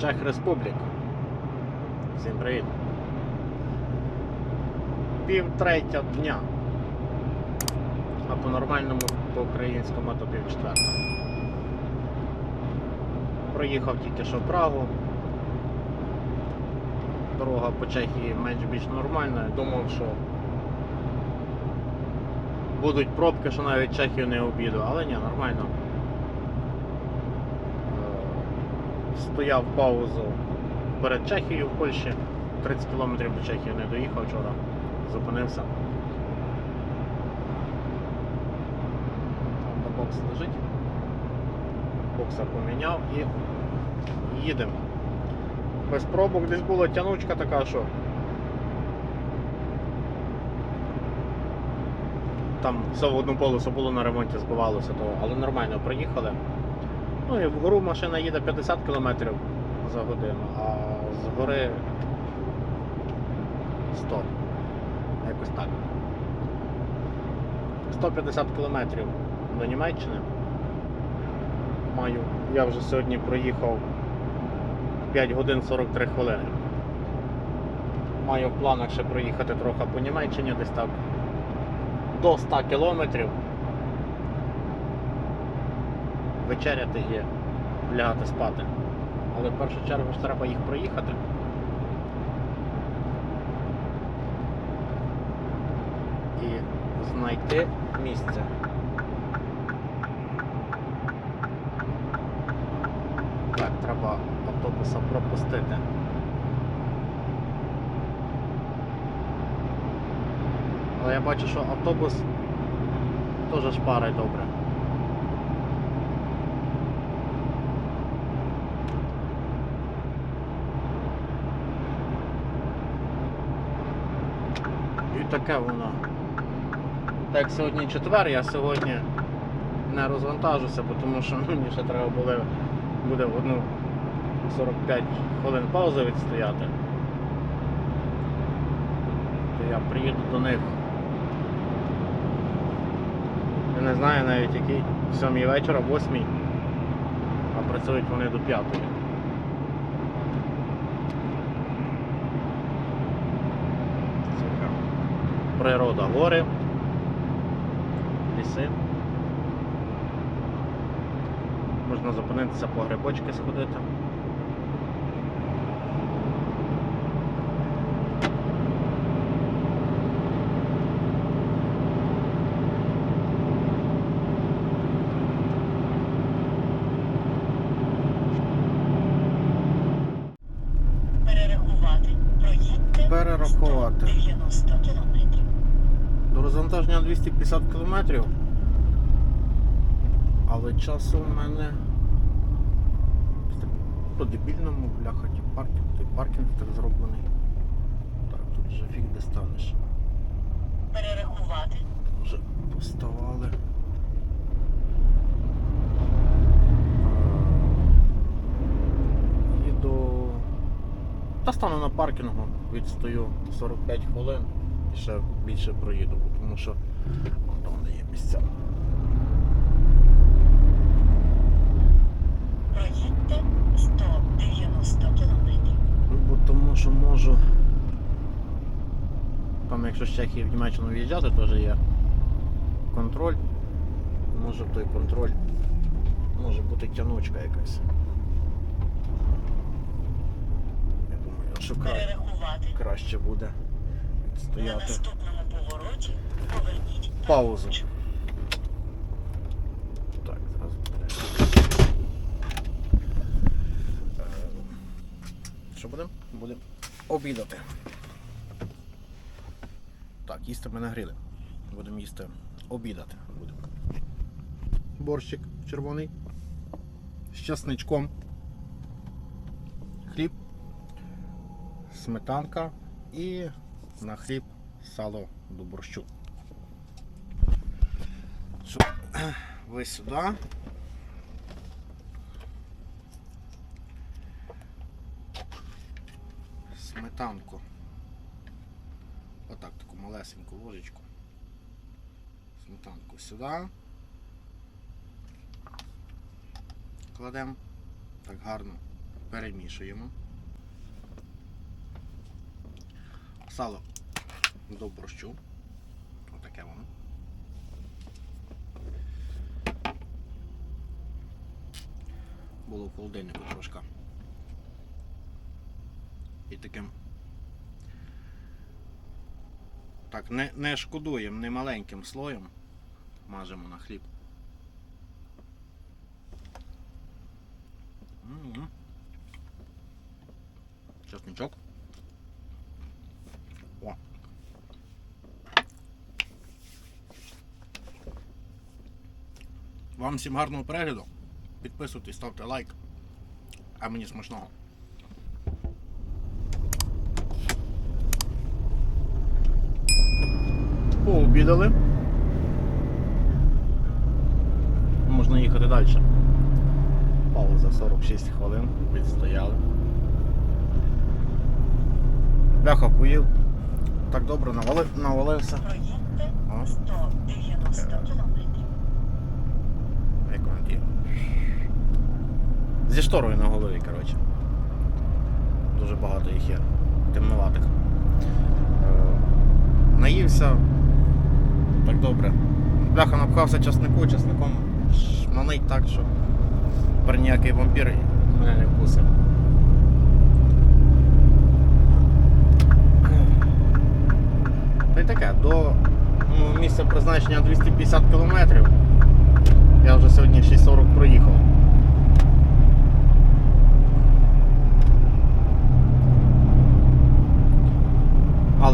Чех Республік. Всім привіт. Пів третя дня. А по-нормальному по-українському то пів четверта. Проїхав тільки що в Прагу. Дорога по Чехії менш-більш нормальна. Думав, що будуть пробки, що навіть Чехію не обіду, але ні, нормально. Е, Стояв паузу перед Чехією в Польщі. 30 кілометрів до Чехії не доїхав вчора, зупинився. Там де бокс лежить. Бокса поміняв і їдемо. Без пробок десь була тянучка така, що там все в одну полосу було на ремонті, збивалося, то, але нормально проїхали. Ну і вгору машина їде 50 км за годину, а з гори 100. Якось так. 150 км до Німеччини. Маю. Я вже сьогодні проїхав 5 годин 43 хвилини. Маю в планах ще проїхати трохи по Німеччині, десь так до 100 кілометрів. Вечеряти і лягати спати. Але в першу чергу ж треба їх проїхати. І знайти місце. Так, треба автобуса пропустити. Але я бачу, що автобус теж шпарить добре. І таке воно. Так як сьогодні четвер, я сьогодні не розвантажуся, тому що мені ще треба було, буде одну 45 хвилин паузи відстояти. То я приїду до них. Я не знаю навіть який, 7 вечора, 8, а працюють вони до 5. Природа, гори, ліси. Можна зупинитися по грибочки сходити. Перерахувати, проїдьте Перерахувати. 190 кілометрів. До розвантаження 250 км. Але часу в мене по дебільному бляха ті паркінг, той паркінг так зроблений. Так, тут вже фіг де станеш. Перерахувати, Вже поставали. Е, Їду. Та стану на паркінгу, відстою 45 хвилин і ще більше проїду, тому що там де є місця. проїдьте 190 кілометрів. Ну, Бо тому що можу. Там якщо з Чехії в Німеччину в'їжджати, теж є контроль. Може той контроль може бути тянучка якась. Я думаю, що кра... Краще буде відстояти паузу. Так. Е, Що будемо? Будемо обідати. Так, їсти ми нагріли. Будемо їсти обідати. Будемо. Борщик червоний. З часничком. Хліб. Сметанка і на хліб сало до борщу. Що, ви сюди. Сметанку. Отак, таку малесеньку ложечку. Сметанку сюди. Кладемо так гарно Перемішуємо. Сало до борщу. Отаке воно. Було в холодильнику трошки. І таким. Так, не, не шкодуємо, не маленьким слоєм мажемо на хліб. Чесничок. О. Вам всім гарного перегляду. Підписуйтесь, ставте лайк. А мені смачного. Пообідали. Можна їхати далі. Пауза 46 хвилин. Відстояли. Бляха поїв. Так добре навалив, навалився. Проїдьте 190 кілометрів. Як воно діє? Зі шторою на голові, коротше. Дуже багато їх є. Темноватих. Е, Наївся. Так добре. Бляха напхався часнику, часником шманить так, що тепер ніякий вампір мене не вкусив. Та й таке, до ну, місця призначення 250 кілометрів. Я вже сьогодні 6.40 проїхав.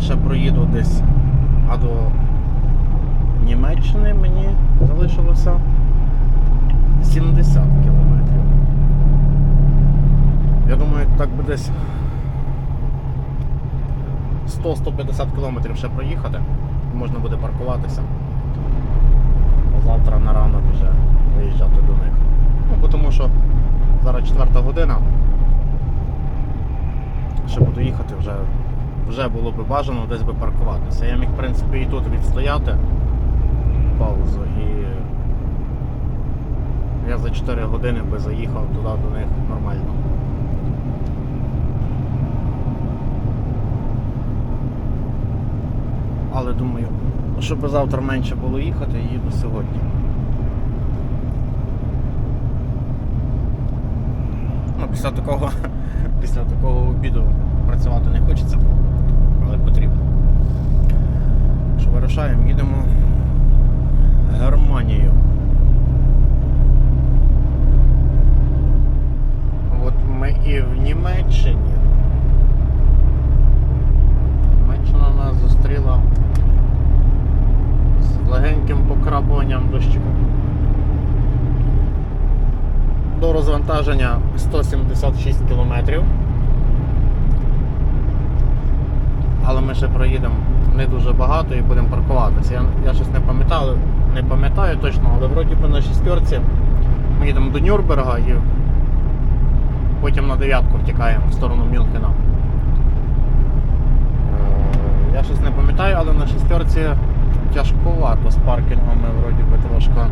Ще проїду десь. А до Німеччини мені залишилося 70 кілометрів. Я думаю, так би десь 100-150 кілометрів ще проїхати. Можна буде паркуватися. Завтра на ранок вже виїжджати до них. Ну, тому що зараз четверта година. Ще буду їхати, вже, вже було би бажано десь би паркуватися. Я міг, в принципі, і тут відстояти паузу і я за 4 години би заїхав туди до них нормально. Але думаю, щоб завтра менше було їхати, їду сьогодні. Ну, після такого, після такого обіду працювати не хочеться, але потрібно. Що вирушаємо, їдемо Германію. От ми і в Німеччині. Німеччина нас зустріла з легеньким покрапуванням дощику. До розвантаження 176 кілометрів. Але ми ще проїдемо не дуже багато і будемо паркуватися. Я, я щось не пам'ятаю, не пам'ятаю точно, але вроді би на шістерці ми їдемо до Нюрнберга і потім на дев'ятку втікаємо в сторону Мюнхена. Е, Я щось не пам'ятаю, але на шістерці тяжковато з паркінгами вроді би трошки.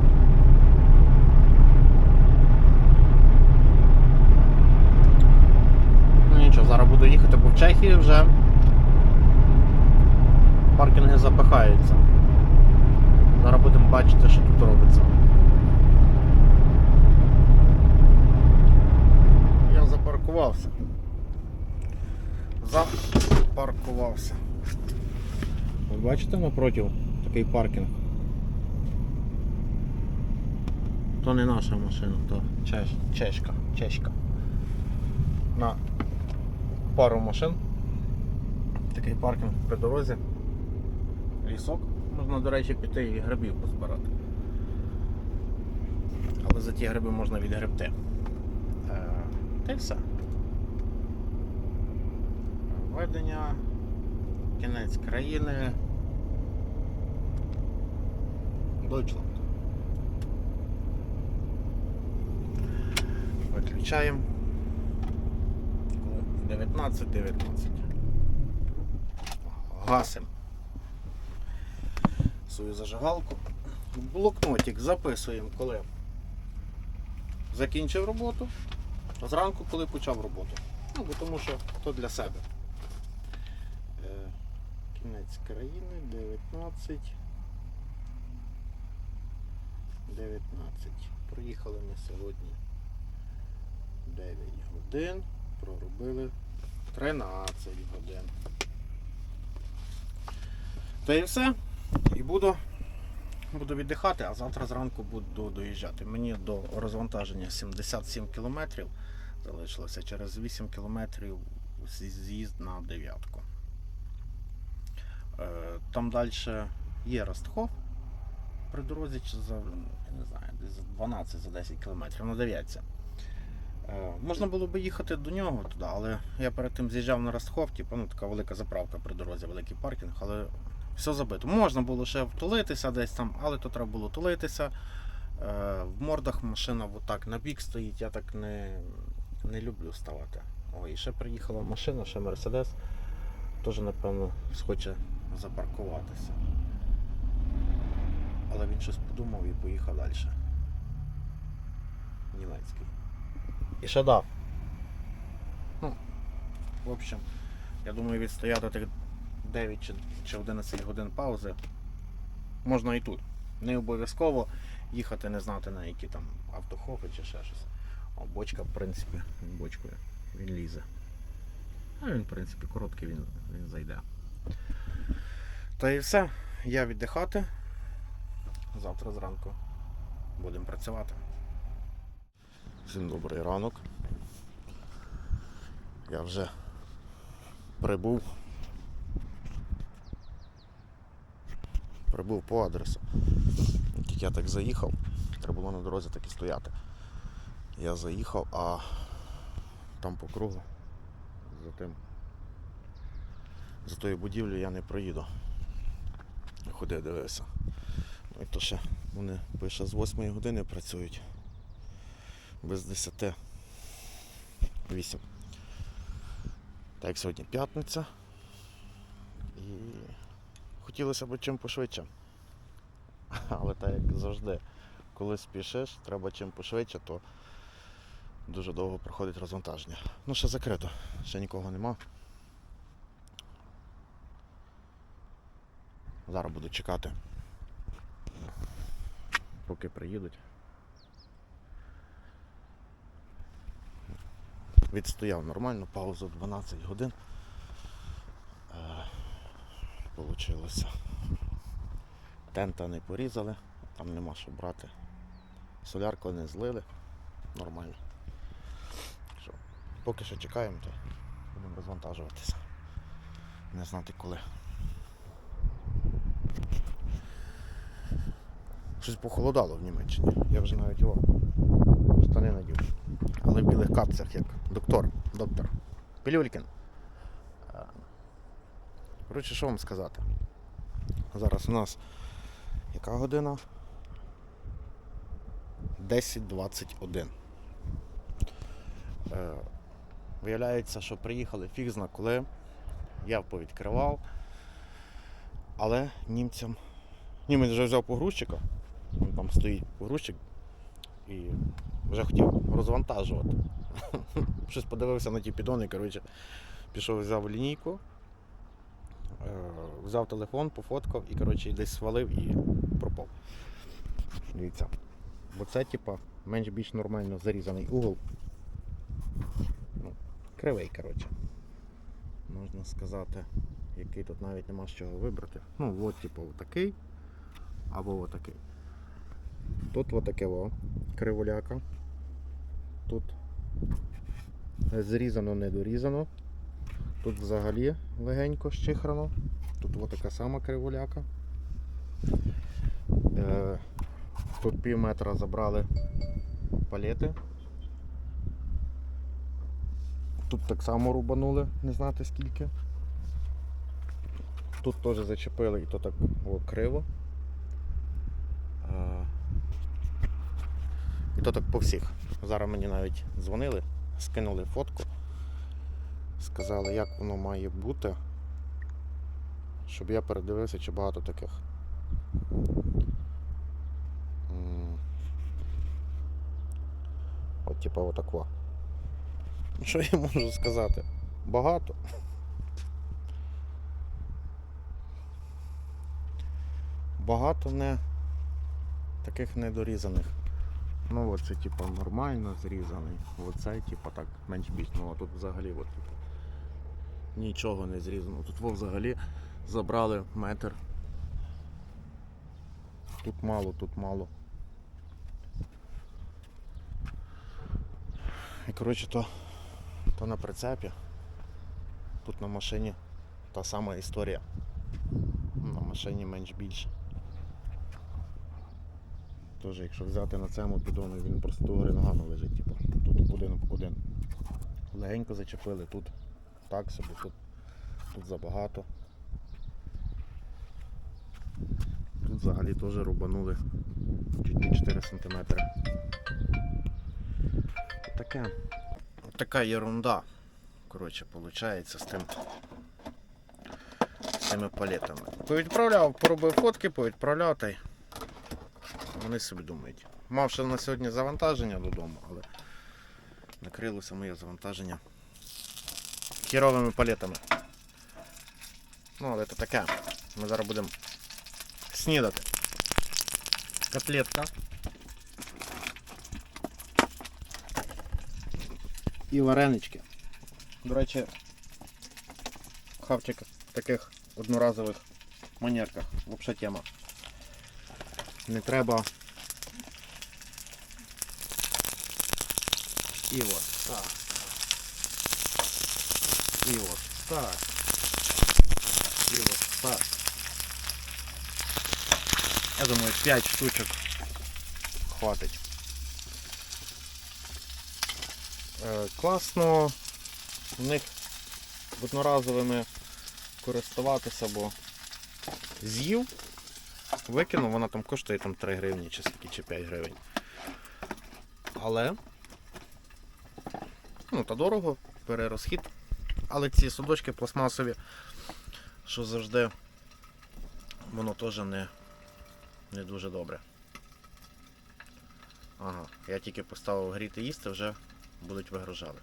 Ну нічого, зараз буду їхати, бо в Чехії вже паркінги запихаються. Зараз будемо бачити, що тут робиться. Я запаркувався. Запаркувався. Ви бачите напротив такий паркінг? То не наша машина, то чеш, чешка, чешка. На пару машин. Такий паркінг при дорозі. Лісок. Можна, до речі, піти і грибів позбирати. Але за ті гриби можна відгребти. Е, Та й все. Ведення, кінець країни. Deutschland. Виключаємо. 19, 19. Свою зажигалку. Блокнотик записуємо, коли закінчив роботу. зранку, коли почав роботу. Ну, бо тому що то для себе. Е, кінець країни 19. 19. Проїхали ми сьогодні 9 годин, проробили 13 годин. Та і все. І буду, буду віддихати, а завтра зранку буду доїжджати. Мені до розвантаження 77 кілометрів. Залишилося через 8 кілометрів з'їзд на дев'ятку. Е, Там далі є Ростхов при дорозі за не знаю, десь за 12 за 10 кілометрів на дев'ятці. Е, Можна було би їхати до нього туди, але я перед тим з'їжджав на Ростхов, типу, ну така велика заправка при дорозі, великий паркінг, але все забито. Можна було ще втулитися десь там, але то треба було тулитися. Е, В мордах машина отак на бік стоїть, я так не, не люблю ставати. О, і ще приїхала машина, ще Мерседес. Теж, напевно, схоче запаркуватися. Але він щось подумав і поїхав далі. Німецький. І ще дав. Ну, в общем, я думаю, відстояти тих 9 чи- чи 11 годин паузи можна і тут. Не обов'язково їхати, не знати на які там автохопи чи ще щось. О, бочка, в принципі, бочкою, він лізе. А він, в принципі, короткий, він, він зайде. Та і все. Я віддихати. Завтра зранку будемо працювати. Всім добрий ранок. Я вже прибув. Прибув по адресу. Тільки я так заїхав, треба було на дорозі так і стояти. Я заїхав, а там по кругу за тим. За тою будівлею я не проїду. Ходив, дивився. Ну і то ще вони пише з 8 години працюють. Без 10. 8. Так сьогодні п'ятниця. І хотілося б чим пошвидше. Але так як завжди, коли спішиш, треба чим пошвидше, то дуже довго проходить розвантаження. Ну, ще закрито, ще нікого нема. Зараз буду чекати. Поки приїдуть. Відстояв нормально, паузу 12 годин. Получилося. Тента не порізали, там нема що брати. Солярку не злили. Нормально. Що, поки що чекаємо, то будемо розвантажуватися. Не знати коли. Щось похолодало в Німеччині. Я вже навіть його штани надів. Але в білих капцях, як доктор, доктор. Пілюлькін. Коротше, що вам сказати? Зараз у нас яка година? 10.21. Е, виявляється, що приїхали фіг зна коли. Я повідкривав. Але німцям. Німець вже взяв погрузчика. Він там стоїть погрузчик і вже хотів розвантажувати. Щось подивився на ті підони, коротше, пішов, взяв лінійку, взяв телефон, пофоткав і коротше, десь свалив і пропав. Дивіться. Бо це, типа, менш-більш нормально зарізаний угол. Ну, кривий, коротше. Можна сказати, який тут навіть нема з чого вибрати. Ну, от, типу, отакий або отакий. Тут отаке о, криволяка. Тут зрізано, не дорізано. Тут взагалі легенько щихрано. Тут отака сама криволяка. Е, тут пів метра забрали палети. Тут так само рубанули, не знати скільки. Тут теж зачепили і то так о, криво. Е, І то так по всіх. Зараз мені навіть дзвонили, скинули фотку, сказали, як воно має бути, щоб я передивився, чи багато таких. От типа отакво. Що я можу сказати? Багато. Багато не таких недорізаних. Ну оце типа нормально зрізаний. Оце типа так менш більш. Ну а тут взагалі от, типу, нічого не зрізано. Тут взагалі забрали метр. Тут мало, тут мало. І коротше то, то на прицепі. Тут на машині та сама історія. На машині менш більше. Тож, якщо взяти на цьому піддону, він просто ногами лежить, типу. Тут будинок один. Легенько зачепили, тут так собі, тут, тут забагато. Тут взагалі теж рубанули чуть не 4 см. Таке. Така ерунда. Коротше, виходить з тим. З цими палетами. Повідправляв, поробив фотки, повідправляв та й вони собі думають. Мав ще на сьогодні завантаження додому, але накрилося моє завантаження хіровими палетами. Ну, але це таке. Ми зараз будемо снідати. Котлетка. І варенички. До речі, хавчик в таких одноразових манерках. Взагалі тема. Не треба. І от так. І от так. І от так. Я думаю, 5 штучок хватить. Е, класно в них одноразовими користуватися, бо з'їв, викинув, вона там коштує там 3 гривні чи скільки, чи 5 гривень. Але ну, та дорого, перерозхід. Але ці судочки пластмасові, що завжди воно теж не, не дуже добре. Ага, я тільки поставив гріти їсти, вже будуть вигружали.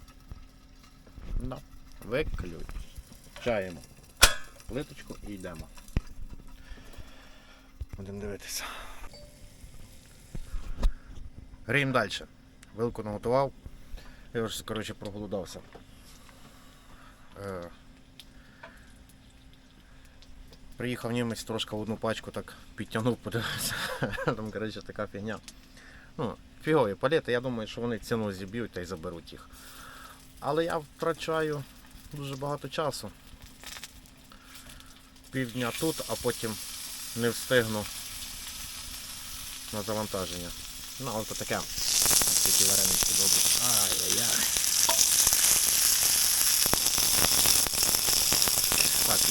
Да. Виключаємо плиточку і йдемо. Будемо дивитися. Гріємо далі. Вилку наготував. Я вже коротше проголодався. Е, Приїхав німець трошки в одну пачку так підтягнув, подивився. Там, коротше, така фігня. Ну, фігові палети, я думаю, що вони ціну зіб'ють та й заберуть їх. Але я втрачаю дуже багато часу. Півдня тут, а потім не встигну на завантаження. Ну, то таке. Такі варенички добрі. Ай-яй-яй.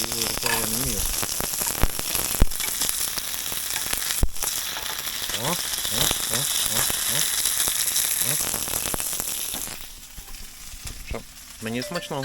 Так, лівою рукою я не вмію. О, о, о, о, о. О. Що? Мені смачного.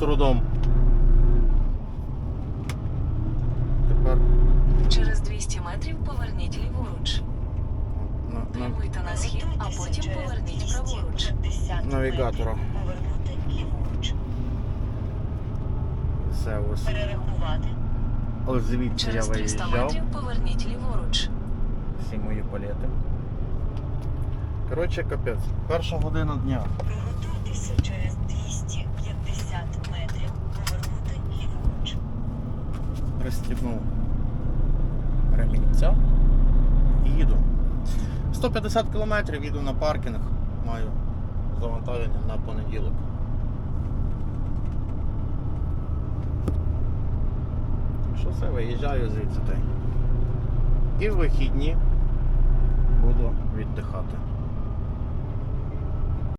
Трудом. Тепер Через 200 метрів поверніть ліворуч. Прямуйте на схід, а потім поверніть праворуч. навігатора. Повернути ліворуч. Все ось. Перерахувати. Ось звідси я Через 300 виїжджав. метрів поверніть ліворуч. Всі мої палети. Коротше, капець. Перша година дня. Приготуйтеся через 250 метрів. Повернути ліворуч. Пристібнув ремінця і їду. 150 кілометрів їду на паркінг. Маю завантаження на понеділок. Що все, виїжджаю звідси. І в вихідні буду віддихати.